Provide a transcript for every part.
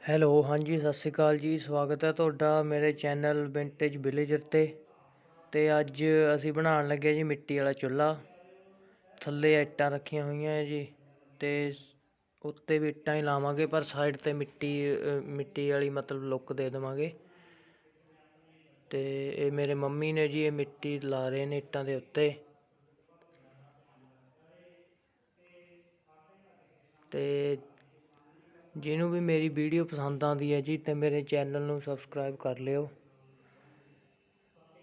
Hello, ਹਾਂਜੀ, ਸਤਿ ਸ਼੍ਰੀ ਅਕਾਲ ਜੀ। ਸਵਾਗਤ ਹੈ ਤੁਹਾਡਾ ਮੇਰੇ ਚੈਨਲ ਵਿੰਟੇਜ ਵਿਲੇਜਰ ਤੇ। ਤੇ ਅੱਜ ਅਸੀਂ ਬਣਾਉਣ ਲੱਗੇ ਜੀ ਮਿੱਟੀ ਵਾਲਾ ਚੁੱਲ੍ਹਾ। ਥੱਲੇ ਇੱਟਾਂ ਰੱਖੀਆਂ ਹੋਈਆਂ ਹੈ ਜੀ, ਤੇ ਉੱਤੇ ਵੀ ਇੱਟਾਂ ਹੀ ਲਾਵਾਂਗੇ, ਪਰ ਸਾਈਡ ਤੇ ਮਿੱਟੀ ਮਿੱਟੀ ਵਾਲੀ ਮਤਲਬ ਲੁੱਕ ਦੇ ਦੇਵਾਂਗੇ। ਤੇ ਇਹ ਮੇਰੇ ਮੰਮੀ ਨੇ ਜੀ, ਇਹ ਮਿੱਟੀ ਲਾ ਰਹੇ ਨੇ ਇੱਟਾਂ ਦੇ ਉੱਤੇ। ਤੇ ਜਿਹਨੂੰ ਵੀ ਮੇਰੀ ਵੀਡੀਓ ਪਸੰਦ ਆਉਂਦੀ ਹੈ ਜੀ, ਤੇ ਮੇਰੇ ਚੈਨਲ ਨੂੰ ਸਬਸਕ੍ਰਾਈਬ ਕਰ ਲਿਓ।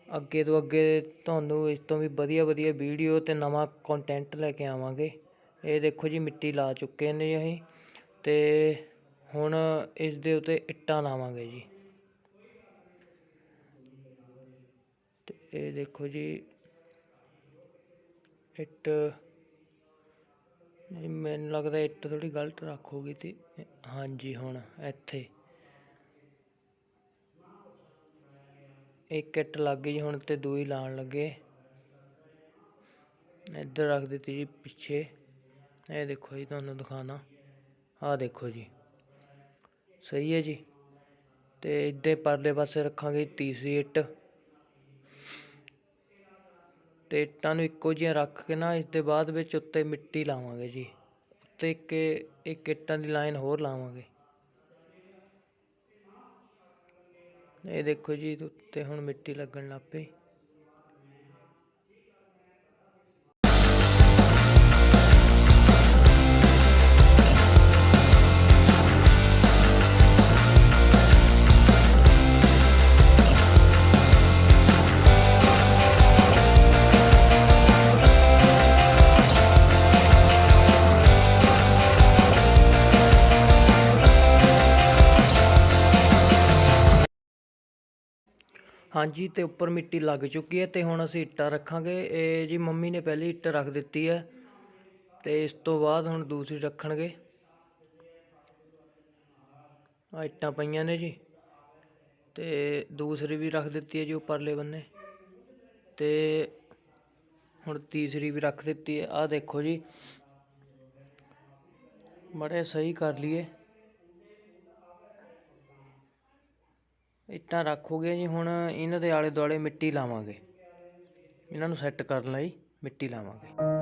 ਅੱਗੇ ਤੋਂ ਅੱਗੇ ਤੁਹਾਨੂੰ ਇਸ ਤੋਂ ਵੀ ਵਧੀਆ ਵਧੀਆ ਵੀਡੀਓ ਤੇ ਨਵਾਂ ਕੰਟੈਂਟ ਲੈ ਕੇ ਆਵਾਂਗੇ। ਇਹ ਦੇਖੋ ਜੀ, ਮਿੱਟੀ ਲਾ ਚੁੱਕੇ ਨੇ ਅਸੀਂ, ਤੇ ਹੁਣ ਇਸ ਦੇ ਉੱਤੇ ਇੱਟਾਂ ਲਾਵਾਂਗੇ ਜੀ। ਤੇ ਇਹ ਦੇਖੋ ਜੀ, ਇੱਟ ਜੀ ਮੈਨੂੰ ਲੱਗਦਾ ਇੱਟ ਥੋੜੀ ਗਲਤ ਰੱਖੋਗੀ ਤੇ ਹਾਂਜੀ, ਹੁਣ ਇੱਥੇ। ਇੱਕ ਇੱਟ ਲੱਗ ਗਈ ਹੁਣ ਤੇ ਦੂਈ ਲਾਣ ਲੱਗੇ। ਇੱਧਰ ਰੱਖ ਦਿੱਤੀ ਜੀ ਪਿੱਛੇ। ਇਹ ਦੇਖੋ ਜੀ, ਤੁਹਾਨੂੰ ਦਿਖਾਣਾ ਆਹ ਦੇਖੋ ਜੀ। ਸਹੀ ਹੈ ਜੀ। ਤੇ ਇੱਧੇ ਪਰਲੇ ਪਾਸੇ ਰੱਖਾਂਗੇ ਤੀਸਰੀ ਇੱਟ। ਅਤੇ ਇੱਟਾਂ ਨੂੰ ਇੱਕੋ ਜਿਹੀਆਂ ਰੱਖ ਕੇ ਨਾ, ਇਸ ਦੇ ਬਾਅਦ ਵਿੱਚ ਉੱਤੇ ਮਿੱਟੀ ਲਾਵਾਂਗੇ ਜੀ। ਉੱਤੇ ਇੱਕ ਇੱਕ ਇੱਟਾਂ ਦੀ ਲਾਈਨ ਹੋਰ ਲਾਵਾਂਗੇ। ਇਹ ਦੇਖੋ ਜੀ ਇਹਦੇ ਉੱਤੇ ਹੁਣ ਮਿੱਟੀ ਲੱਗਣ ਲੱਗ ਪਈ। ਹਾਂਜੀ, ਤੇ ਉੱਪਰ ਮਿੱਟੀ ਲੱਗ ਚੁੱਕੀ ਹੈ ਤੇ ਹੁਣ ਅਸੀਂ ਇੱਟਾਂ ਰੱਖਾਂਗੇ। ਇਹ ਜੀ ਮੰਮੀ ਨੇ ਪਹਿਲੀ ਇੱਟ ਰੱਖ ਦਿੱਤੀ ਹੈ ਤੇ ਇਸ ਤੋਂ ਬਾਅਦ ਹੁਣ ਦੂਸਰੀ ਰੱਖਣਗੇ। ਆ ਇੱਟਾਂ ਪਈਆਂ ਨੇ ਜੀ ਤੇ ਦੂਸਰੀ ਵੀ ਰੱਖ ਦਿੱਤੀ ਹੈ ਜੀ ਉੱਪਰਲੇ ਬੰਨੇ ਤੇ ਹੁਣ ਤੀਸਰੀ ਵੀ ਰੱਖ ਦਿੱਤੀ ਹੈ। ਆਹ ਦੇਖੋ ਜੀ ਮੜੇ ਸਹੀ ਕਰ ਲਈਏ। ਇੱਟਾਂ ਰੱਖ ਹੋ ਗਈਆਂ ਜੀ, ਹੁਣ ਇਹਨਾਂ ਦੇ ਆਲੇ ਦੁਆਲੇ ਮਿੱਟੀ ਲਾਵਾਂਗੇ। ਇਹਨਾਂ ਨੂੰ ਸੈੱਟ ਕਰਨ ਲਈ ਮਿੱਟੀ ਲਾਵਾਂਗੇ।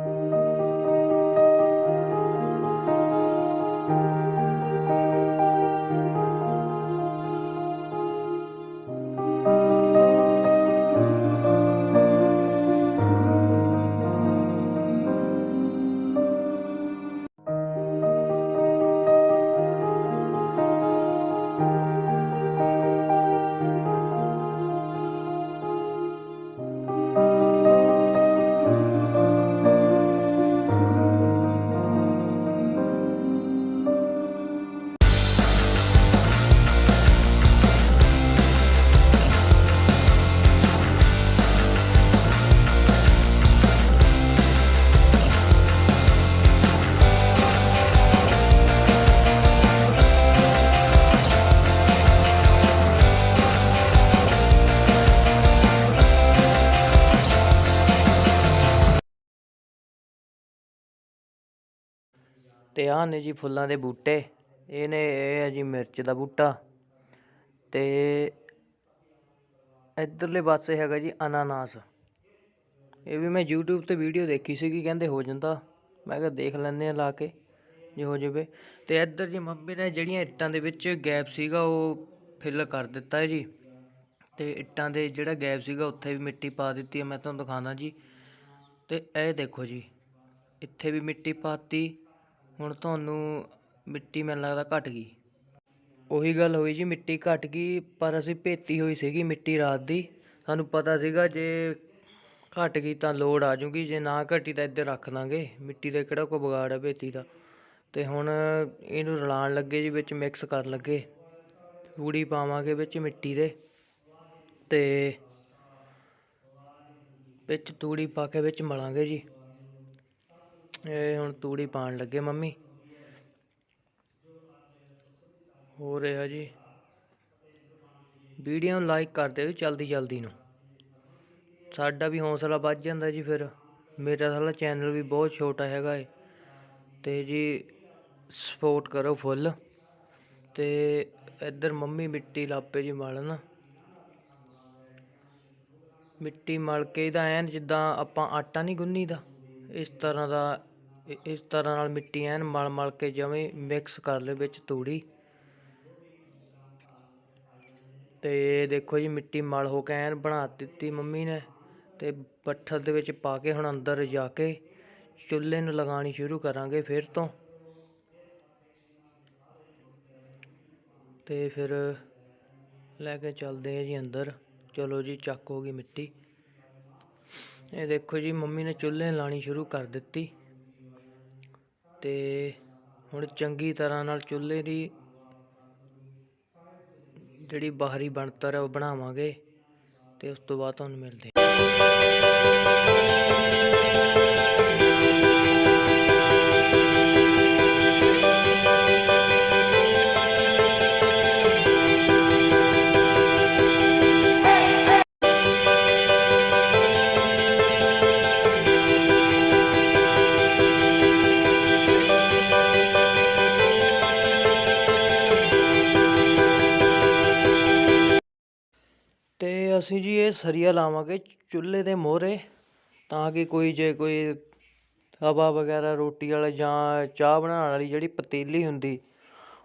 ਅਤੇ ਆਹ ਨੇ ਜੀ ਫੁੱਲਾਂ ਦੇ ਬੂਟੇ। ਇਹ ਨੇ, ਇਹ ਹੈ ਜੀ ਮਿਰਚ ਦਾ ਬੂਟਾ। ਅਤੇ ਇੱਧਰਲੇ ਪਾਸੇ ਹੈਗਾ ਜੀ ਅਨਾਨਾਸ। ਇਹ ਵੀ ਮੈਂ YouTube ਤੇ ਵੀਡੀਓ ਦੇਖੀ ਸੀਗੀ, ਕਹਿੰਦੇ ਹੋ ਜਾਂਦਾ। ਮੈਂ ਕਿਹਾ ਦੇਖ ਲੈਂਦੇ ਆ ਲਾ ਕੇ, ਜੇ ਹੋ ਜਾਵੇ। ਤੇ ਇੱਧਰ ਜੀ ਮੰਮੀ ਨੇ ਜਿਹੜੀਆਂ ਇੱਟਾਂ ਦੇ ਵਿੱਚ ਗੈਪ ਸੀਗਾ, ਉਹ ਫਿਲ ਕਰ ਦਿੱਤਾ ਹੈ ਜੀ। ਤੇ ਇੱਟਾਂ ਦੇ ਜਿਹੜਾ ਗੈਪ ਸੀਗਾ, ਉੱਥੇ ਵੀ ਮਿੱਟੀ ਪਾ ਦਿੱਤੀ ਹੈ ਮੈਂ ਤੁਹਾਨੂੰ ਦਿਖਾਉਂਦਾ ਜੀ। ਤੇ ਇਹ ਦੇਖੋ ਜੀ, ਇੱਥੇ ਵੀ ਮਿੱਟੀ ਪਾਤੀ ਹੁਣ ਤੁਹਾਨੂੰ ਮਿੱਟੀ ਮੈਨੂੰ ਲੱਗਦਾ ਘਟ ਗਈ। ਉਹੀ ਗੱਲ ਹੋਈ ਜੀ, ਮਿੱਟੀ ਘਟ ਗਈ, ਪਰ ਅਸੀਂ ਭੇਤੀ ਹੋਈ ਸੀਗੀ ਮਿੱਟੀ ਰਾਤ ਦੀ। ਸਾਨੂੰ ਪਤਾ ਸੀਗਾ ਜੇ ਘਟ ਗਈ ਤਾਂ ਲੋੜ ਆ ਜੂਗੀ, ਜੇ ਨਾ ਘਟੀ ਤਾਂ ਇੱਧਰ ਰੱਖ ਦਾਂਗੇ ਮਿੱਟੀ ਦਾ ਕਿਹੜਾ ਕੋਈ ਵਿਗਾੜ ਹੈ ਭੇਤੀ ਦਾ। ਤੇ ਹੁਣ ਇਹਨੂੰ ਰਲਾਉਣ ਲੱਗੇ ਜੀ, ਵਿੱਚ ਮਿਕਸ ਕਰਨ ਲੱਗੇ। ਤੂੜੀ ਪਾਵਾਂਗੇ ਵਿੱਚ ਮਿੱਟੀ ਦੇ। ਤੇ ਵਿੱਚ ਤੂੜੀ ਪਾ ਕੇ ਵਿੱਚ ਮਲਾਂਗੇ ਜੀ। ਇਹ ਹੁਣ ਤੂੜੀ ਪਾਣ ਲੱਗੇ ਮੰਮੀ। ਹੋ ਰਿਹਾ ਜੀ ਵੀਡੀਓ ਨੂੰ ਲਾਈਕ ਕਰ ਦਿਓ ਜੀ ਜਲਦੀ ਜਲਦੀ ਨੂੰ। ਸਾਡਾ ਵੀ ਹੌਸਲਾ ਵੱਧ ਜਾਂਦਾ ਜੀ ਫਿਰ। ਮੇਰਾ ਸਾਲਾ ਚੈਨਲ ਵੀ ਬਹੁਤ ਛੋਟਾ ਹੈਗਾ ਏ। ਤੇ ਜੀ ਸਪੋਰਟ ਕਰੋ ਫੁੱਲ ਤੇ ਇੱਧਰ ਮੰਮੀ ਮਿੱਟੀ ਲਾਪੇ ਜੀ ਮਲਣ। ਮਿੱਟੀ ਮਲ ਕੇ ਇਹਦਾ ਐਨ ਜਿੱਦਾਂ ਆਪਾਂ ਆਟਾ ਨਹੀਂ ਗੁੰਨੀਦਾ। ਇਸ ਤਰ੍ਹਾਂ ਦਾ ਇ- ਇਸ ਤਰ੍ਹਾਂ ਨਾਲ ਮਿੱਟੀ ਐਨ ਮਲ ਮਲ ਕੇ ਜਿਵੇਂ ਮਿਕਸ ਕਰ ਲੈ ਵਿੱਚ ਤੂੜੀ। ਤੇ ਦੇਖੋ ਜੀ ਮਿੱਟੀ ਮਲ ਹੋ ਕੇ ਐਨ ਬਣਾ ਦਿੱਤੀ ਮੰਮੀ ਨੇ ਤੇ ਪੱਥਰ ਦੇ ਵਿੱਚ ਪਾ ਕੇ ਹੁਣ ਅੰਦਰ ਜਾ ਕੇ ਚੁੱਲ੍ਹੇ ਨੂੰ ਲਗਾਉਣੀ ਸ਼ੁਰੂ ਕਰਾਂਗੇ ਫਿਰ ਤੋਂ। ਤੇ ਫਿਰ ਲੈ ਕੇ ਚੱਲਦੇ ਆ ਜੀ ਅੰਦਰ। ਚਲੋ ਜੀ ਚੱਕ ਹੋ ਗਈ ਮਿੱਟੀ। ਇਹ ਦੇਖੋ ਜੀ ਮੰਮੀ ਨੇ ਚੁੱਲ੍ਹੇ ਲਾਣੀ ਸ਼ੁਰੂ ਕਰ ਦਿੱਤੀ। ਤੇ ਹੁਣ ਚੰਗੀ ਤਰ੍ਹਾਂ ਨਾਲ ਚੁੱਲ੍ਹੇ ਦੀ ਜਿਹੜੀ ਬਾਹਰੀ ਬਣਤਰ ਹੈ ਉਹ ਬਣਾਵਾਂਗੇ ਅਤੇ ਉਸ ਤੋਂ ਬਾਅਦ ਤੁਹਾਨੂੰ ਮਿਲਦੇ ਅਸੀਂ ਸਰੀਆ ਲਾਵਾਂਗੇ ਚੁੱਲ੍ਹੇ ਦੇ ਮੋਹਰੇ ਤਾਂ ਕਿ ਕੋਈ ਜੇ ਕੋਈ ਤਵਾ ਵਗੈਰਾ, ਰੋਟੀ ਵਾਲਾ ਜਾਂ ਚਾਹ ਬਣਾਉਣ ਵਾਲੀ ਜਿਹੜੀ ਪਤੀਲੀ ਹੁੰਦੀ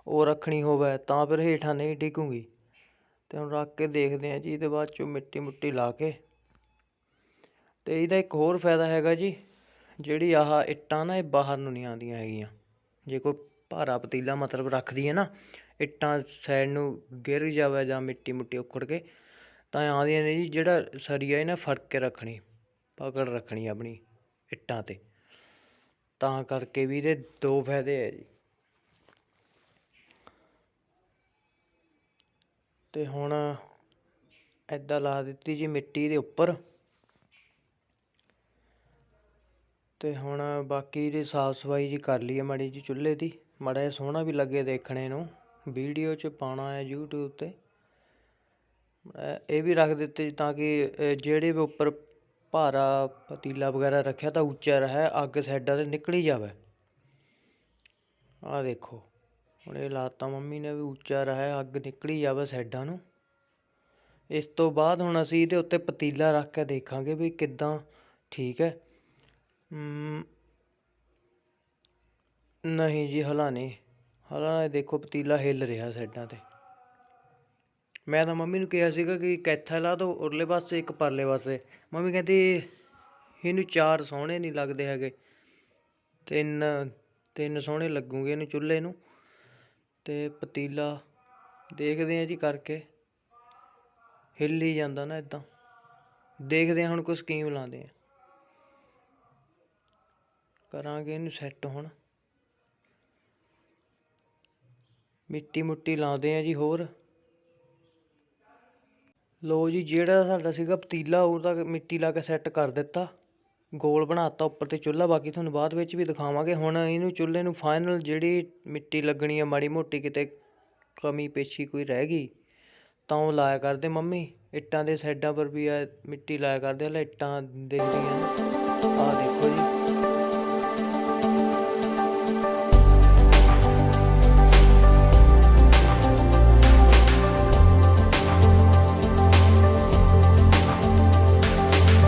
ਉਹ ਰੱਖਣੀ ਹੋਵੇ ਤਾਂ ਫਿਰ ਹੇਠਾਂ ਨਹੀਂ ਡਿੱਗੂਗੀ। ਤੇ ਹੁਣ ਰੱਖ ਕੇ ਦੇਖਦੇ ਹਾਂ ਜੀ, ਇਹਦੇ ਬਾਅਦ ਚੋਂ ਮਿੱਟੀ ਮੁੱਟੀ ਲਾ ਕੇ। ਅਤੇ ਇਹਦਾ ਇੱਕ ਹੋਰ ਫਾਇਦਾ ਹੈਗਾ ਜੀ, ਜਿਹੜੀ ਆਹ ਇੱਟਾਂ ਨਾ ਇਹ ਬਾਹਰ ਨੂੰ ਨਹੀਂ ਆਉਂਦੀਆਂ ਹੈਗੀਆਂ। ਜੇ ਕੋਈ ਭਾਰਾ ਪਤੀਲਾ ਮਤਲਬ ਰੱਖਦੀ ਹੈ ਨਾ, ਇੱਟਾਂ ਸਾਈਡ ਨੂੰ ਗਿਰ ਜਾਵੇ ਜਾਂ ਮਿੱਟੀ ਮੁੱਟੀ ਉਖੜ ਕੇ ਤਾਂ ਆਉਂਦੀਆਂ ਨੇ ਜੀ, ਜਿਹੜਾ ਸਰੀਆ ਇਹ ਨਾ ਫੜ ਕੇ ਰੱਖਣੀ, ਪਕੜ ਰੱਖਣੀ ਆਪਣੀ ਇੱਟਾਂ ਤੇ। ਤਾਂ ਕਰਕੇ ਵੀ ਇਹਦੇ ਦੋ ਫਾਇਦੇ ਹੈ ਜੀ। ਤੇ ਹੁਣ ਐਦਾਂ ਲਾ ਦਿੱਤੀ ਜੀ ਮਿੱਟੀ ਦੇ ਉੱਪਰ। ਤੇ ਹੁਣ ਬਾਕੀ ਦੀ ਸਾਫ਼ ਸਫ਼ਾਈ ਜੀ ਕਰ ਲਈਏ ਮਾੜੀ ਜੀ ਚੁੱਲ੍ਹੇ ਦੀ। ਮਾੜਾ ਜਿਹਾ ਸੋਹਣਾ ਵੀ ਲੱਗੇ ਦੇਖਣੇ ਨੂੰ। ਵੀਡੀਓ 'ਚ ਪਾਉਣਾ ਹੈ YouTube ਤੇ। ਇਹ ਵੀ ਰੱਖ ਦਿੱਤੇ ਜੀ ਤਾਂ ਕਿ ਜਿਹੜੇ ਵੀ ਉੱਪਰ ਭਾਰਾ ਪਤੀਲਾ ਵਗੈਰਾ ਰੱਖਿਆ ਤਾਂ ਉੱਚਾ ਰਹੇ, ਅੱਗ ਸਾਈਡਾਂ ਤੇ ਨਿਕਲੀ ਜਾਵੇ। ਆਹ ਦੇਖੋ, ਹੁਣ ਇਹ ਲਾਤਾ ਮੰਮੀ ਨੇ ਵੀ ਉੱਚਾ ਰਹੇ, ਅੱਗ ਨਿਕਲੀ ਜਾਵੇ ਸਾਈਡਾਂ ਨੂੰ। ਇਸ ਤੋਂ ਬਾਅਦ ਹੁਣ ਅਸੀਂ ਇਹਦੇ ਉੱਤੇ ਪਤੀਲਾ ਰੱਖ ਕੇ ਦੇਖਾਂਗੇ ਵੀ ਕਿੱਦਾਂ ਠੀਕ ਹੈ। ਨਹੀਂ ਜੀ, ਹਲਾ ਨਹੀਂ। ਹਲਾ ਦੇਖੋ ਪਤੀਲਾ ਹਿੱਲ ਰਿਹਾ ਸਾਈਡਾਂ ਤੇ। ਮੈਂ ਤਾਂ ਮੰਮੀ ਨੂੰ ਕਿਹਾ ਸੀਗਾ ਕਿ ਕੈਥਾ ਲਾ ਦੋ, ਉਰਲੇ ਪਾਸੇ, ਇੱਕ ਪਰਲੇ ਪਾਸੇ। ਮੰਮੀ ਕਹਿੰਦੀ, ਇਹਨੂੰ ਚਾਰ ਸੋਹਣੇ ਨਹੀਂ ਲੱਗਦੇ ਹੈਗੇ। ਤਿੰਨ ਤਿੰਨ ਸੋਹਣੇ ਲੱਗੂਗੇ ਇਹਨੂੰ ਚੁੱਲ੍ਹੇ ਨੂੰ। ਤੇ ਪਤੀਲਾ ਦੇਖਦੇ ਆ ਜੀ ਕਰਕੇ। ਹਿੱਲ ਹੀ ਜਾਂਦਾ ਨਾ ਇਦਾਂ ਦੇਖਦੇ ਆ ਹੁਣ ਕੋਈ ਸਕੀਮ ਲਾਉਂਦੇ ਆ। ਕਰਾਂਗੇ ਇਹਨੂੰ ਸੈੱਟ ਹੁਣ। ਮਿੱਟੀ ਮੁੱਟੀ ਲਾਉਂਦੇ ਆ ਜੀ ਹੋਰ। ਲੋ ਜੀ, ਜਿਹੜਾ ਸਾਡਾ ਸੀਗਾ ਪਤੀਲਾ, ਉਹ ਤਾਂ ਮਿੱਟੀ ਲਾ ਕੇ ਸੈੱਟ ਕਰ ਦਿੱਤਾ। ਗੋਲ ਬਣਾਤਾ ਉੱਪਰ ਤੇ ਚੁੱਲ੍ਹਾ, ਬਾਕੀ ਤੁਹਾਨੂੰ ਬਾਅਦ ਵਿੱਚ ਵੀ ਦਿਖਾਵਾਂਗੇ। ਹੁਣ ਇਹਨੂੰ ਚੁੱਲ੍ਹੇ ਨੂੰ ਫਾਈਨਲ ਜਿਹੜੀ ਮਿੱਟੀ ਲੱਗਣੀ ਆ, ਮਾੜੀ ਮੋਟੀ ਕਿਤੇ ਕਮੀ ਪੇਸ਼ੀ ਕੋਈ ਰਹਿ ਗਈ, ਤਾਂ ਉਹ ਲਾਇਆ ਕਰਦੇ ਮੰਮੀ। ਇੱਟਾਂ ਦੇ ਸਾਈਡਾਂ ਪਰ ਵੀ ਆ, ਮਿੱਟੀ ਲਾਇਆ ਕਰਦੇ, ਹਲੇ ਇੱਟਾਂ ਦਿਖਦੀਆਂ ਦੇਖੋ ਜੀ।